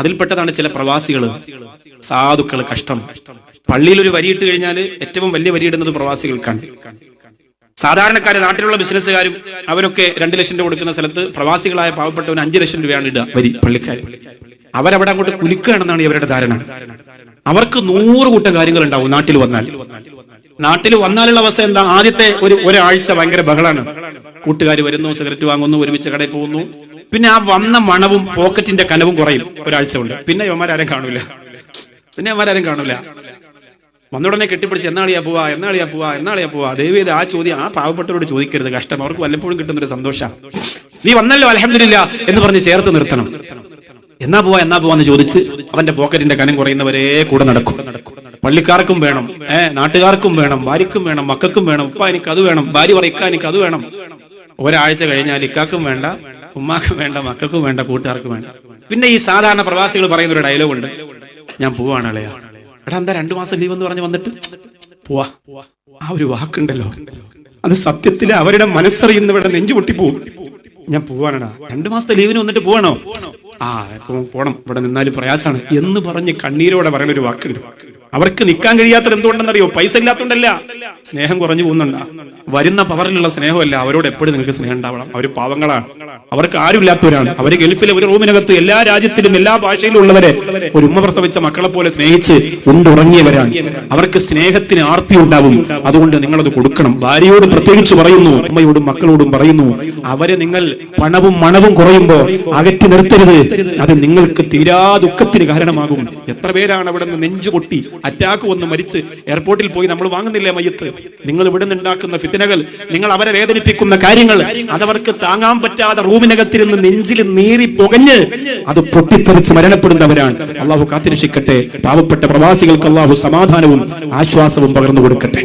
അതിൽപ്പെട്ടതാണ് ചില പ്രവാസികൾ സാധുക്കൾ കഷ്ടം. പള്ളിയിൽ ഒരു വരിയിട്ട് കഴിഞ്ഞാൽ ഏറ്റവും വലിയ വരിയിടുന്നത് പ്രവാസികൾക്കാണ്. സാധാരണക്കാര് നാട്ടിലുള്ള ബിസിനസ്സുകാരും അവരൊക്കെ രണ്ട് ലക്ഷം രൂപ കൊടുക്കുന്ന സ്ഥലത്ത് പ്രവാസികളായ പാവപ്പെട്ടവന് അഞ്ചു ലക്ഷം രൂപയാണ് ഇടുക വരി പള്ളിക്കാർ അവരവിടെ അങ്ങോട്ട് കുലുക്കുകയാണെന്നാണ് ഇവരുടെ ധാരണ. അവർക്ക് നൂറ് കൂട്ടം കാര്യങ്ങൾ ഉണ്ടാവും നാട്ടിൽ വന്നാൽ. നാട്ടിൽ വന്നാലുള്ള അവസ്ഥ എന്താ? ആദ്യത്തെ ഒരു ഒരാഴ്ച ഭയങ്കര ബഹളാണ്. കൂട്ടുകാർ വരുന്നു സിഗരറ്റ് വാങ്ങുന്നു ഒരുമിച്ച് കടയിൽ പോകുന്നു. പിന്നെ ആ വന്ന മണവും പോക്കറ്റിന്റെ കനവും കുറയും. ഒരാഴ്ച കൊണ്ട്. പിന്നെ ഇവന്മാരും കാണൂല. പിന്നെ ഇവന്മാരും കാണൂല. വന്നുടനെ കെട്ടിപ്പിടിച്ച് എന്നാളിയാ പോവാ? എന്നാളിയാ പോവാ? എന്നാളിയാ പോവാ? ദൈവം ആ ചോദ്യം ആ പാവപ്പെട്ടവരോട് ചോദിക്കരുത്. കഷ്ടം. അവർക്ക് വല്ലപ്പോഴും കിട്ടുന്ന ഒരു സന്തോഷം. നീ വന്നല്ലോ അലഹമില്ല എന്ന് പറഞ്ഞ് ചേർത്ത് നിർത്തണം. എന്നാ പോവാ? എന്നാ പോവാന്ന് ചോദിച്ച് അവന്റെ പോക്കറ്റിന്റെ കനം കുറയുന്നവരെ കൂടെ നടക്കും. പള്ളിക്കാർക്കും വേണം ഏഹ് നാട്ടുകാർക്കും വേണം ഭാര്യക്കും വേണം മക്കൾക്കും വേണം ഉപ്പ എനിക്ക് അത് വേണം ഭാര്യ പറ എനിക്ക് അത് വേണം. ഒരാഴ്ച കഴിഞ്ഞാൽ ഇക്കാക്കും വേണ്ട ഉമ്മാക്കും വേണ്ട മക്കൾക്കും വേണ്ട കൂട്ടുകാർക്കും വേണ്ട. പിന്നെ ഈ സാധാരണ പ്രവാസികൾ പറയുന്ന ഒരു ഡയലോഗ് ഉണ്ട്. ഞാൻ പോവാണ് അളയാ. എടാ എന്താ രണ്ടു മാസം ലീവ് എന്ന് പറഞ്ഞ് വന്നിട്ട്? പോവാ. ആ ഒരു വാക്കുണ്ടല്ലോ. അത് സത്യത്തിൽ അവരുടെ മനസ്സറിയുന്നവരുടെ നെഞ്ചു പൊട്ടിപ്പോവും. ഞാൻ പോവാണടാ. രണ്ടു മാസത്തെ ലീവിന് വന്നിട്ട് പോവാണോ? ആ പോണം. ഇവിടെ നിന്നാലും പ്രയാസാണ് എന്ന് പറഞ്ഞ് കണ്ണീരോടെ പറയുന്ന ഒരു വാക്കുണ്ട്. അവർക്ക് നിൽക്കാൻ കഴിയാത്തത് എന്തുകൊണ്ടെന്നറിയോ? പൈസ ഇല്ലാത്തതുകൊണ്ടല്ല സ്നേഹം കുറഞ്ഞു പോകുന്നുണ്ട്. വരുന്ന പവറിലുള്ള സ്നേഹമല്ല അവരോട് എപ്പോഴും നിങ്ങൾക്ക് സ്നേഹം ഉണ്ടാവണം. അവർ പാവങ്ങളാണ്. അവർക്ക് ആരുമില്ലാത്തവരാണ്. അവർ ഗൾഫിലെ ഒരു റൂമിനകത്ത് എല്ലാ രാജ്യത്തിലും എല്ലാ ഭാഷയിലും ഉള്ളവരെ ഒരു ഉമ്മ പ്രസവിച്ച മക്കളെ പോലെ സ്നേഹിച്ച് ഉണ്ടുറങ്ങിയവരാണ്. അവർക്ക് സ്നേഹത്തിന് ആർത്തി ഉണ്ടാവും. അതുകൊണ്ട് നിങ്ങളത് കൊടുക്കണം. ഭാര്യയോട് പ്രത്യേകിച്ച് പറയുന്നു അമ്മയോടും മക്കളോടും പറയുന്നു അവരെ നിങ്ങൾ പണവും മണവും കുറയുമ്പോ അകറ്റി നിർത്തരുത്. അത് നിങ്ങൾക്ക് തീരാ ദുഃഖത്തിന് കാരണമാകും. എത്ര പേരാണ് അവിടെ നിന്ന് നെഞ്ചുപൊട്ടി അറ്റാക്ക് വന്ന് മരിച്ച് എയർപോർട്ടിൽ പോയി നമ്മൾ വാങ്ങുന്നില്ലേ മയ്യത്ത്? നിങ്ങൾ ഇവിടെ നിന്നുണ്ടാക്കുന്ന ഫിത്തനകൾ നിങ്ങൾ അവരെ വേദനിപ്പിക്കുന്ന കാര്യങ്ങൾ അതവർക്ക് താങ്ങാൻ പറ്റാതെ റൂമിനകത്തിരുന്ന് നെഞ്ചിൽ നീറി പുകഞ്ഞ് അത് പൊട്ടിത്തെറിച്ച് മരണപ്പെടുന്നവരാണ്. അള്ളാഹു കാത്തിരക്ഷിക്കട്ടെ. പാവപ്പെട്ട പ്രവാസികൾക്ക് അള്ളാഹു സമാധാനവും ആശ്വാസവും പകർന്നു കൊടുക്കട്ടെ.